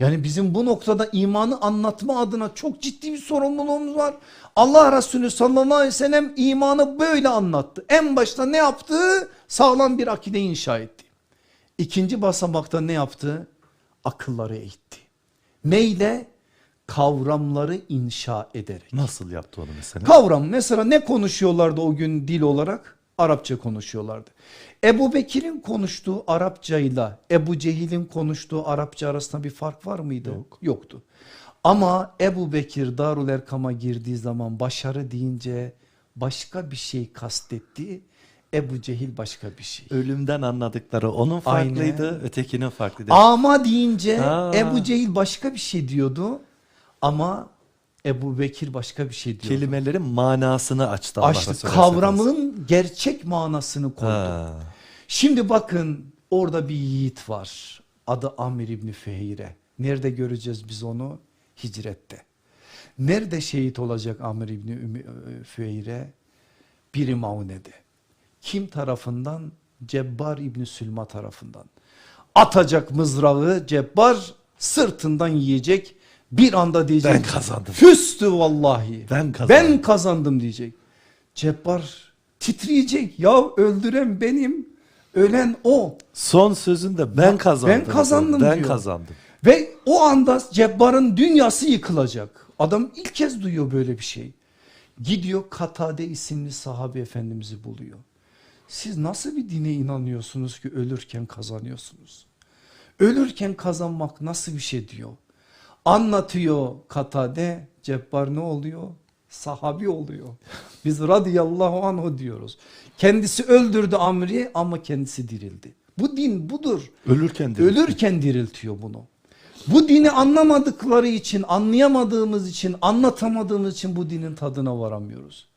Yani bizim bu noktada imanı anlatma adına çok ciddi bir sorumluluğumuz var. Allah Resulü sallallahu aleyhi ve sellem imanı böyle anlattı. En başta ne yaptı? Sağlam bir akide inşa etti. İkinci basamakta ne yaptı? Akılları eğitti. Neyle? Kavramları inşa ederek. Nasıl yaptı onu mesela? Kavram mesela ne konuşuyorlardı o gün dil olarak? Arapça konuşuyorlardı. Ebu Bekir'in konuştuğu Arapçayla Ebu Cehil'in konuştuğu Arapça arasında bir fark var mıydı? Yok. Yoktu. Ama Ebu Bekir Darul Erkam'a girdiği zaman başarı deyince başka bir şey kastetti. Ebu Cehil başka bir şey. Ölümden anladıkları onun farklıydı, Aynen. ötekinin farklıydı. Ama deyince Ha. Ebu Cehil başka bir şey diyordu. Ama Ebu Bekir başka bir şey diyordu. Kelimelerin manasını açtı Açtı kavramın gerçek manasını koydu. Ha. Şimdi bakın orada bir yiğit var. Adı Amir İbni Fehire. Nerede göreceğiz biz onu? Hicrette. Nerede şehit olacak Amir İbni Ümü- Fehire? Biri Maune'de. Kim tarafından? Cebbar İbni Sülma tarafından. Atacak mızrağı Cebbar sırtından yiyecek. Bir anda diyecek. Ben kazandım. Füstü vallahi. Ben kazandım. Ben kazandım diyecek. Cebbar titreyecek. Ya öldüren benim. Ölen o. Son sözünde ben kazandım. Ben kazandım Ben diyor. kazandım. Ve o anda Cebbar'ın dünyası yıkılacak. Adam ilk kez duyuyor böyle bir şey. Gidiyor Katade isimli sahabe efendimizi buluyor. Siz nasıl bir dine inanıyorsunuz ki ölürken kazanıyorsunuz? Ölürken kazanmak nasıl bir şey diyor. Anlatıyor Katade Cebbar ne oluyor? Sahabi oluyor. Biz radıyallahu anhu diyoruz. Kendisi öldürdü Amri ama kendisi dirildi. Bu din budur. Ölürken. Ölürken diriltiyor bunu. Bu dini anlamadıkları için, anlayamadığımız için, anlatamadığımız için bu dinin tadına varamıyoruz.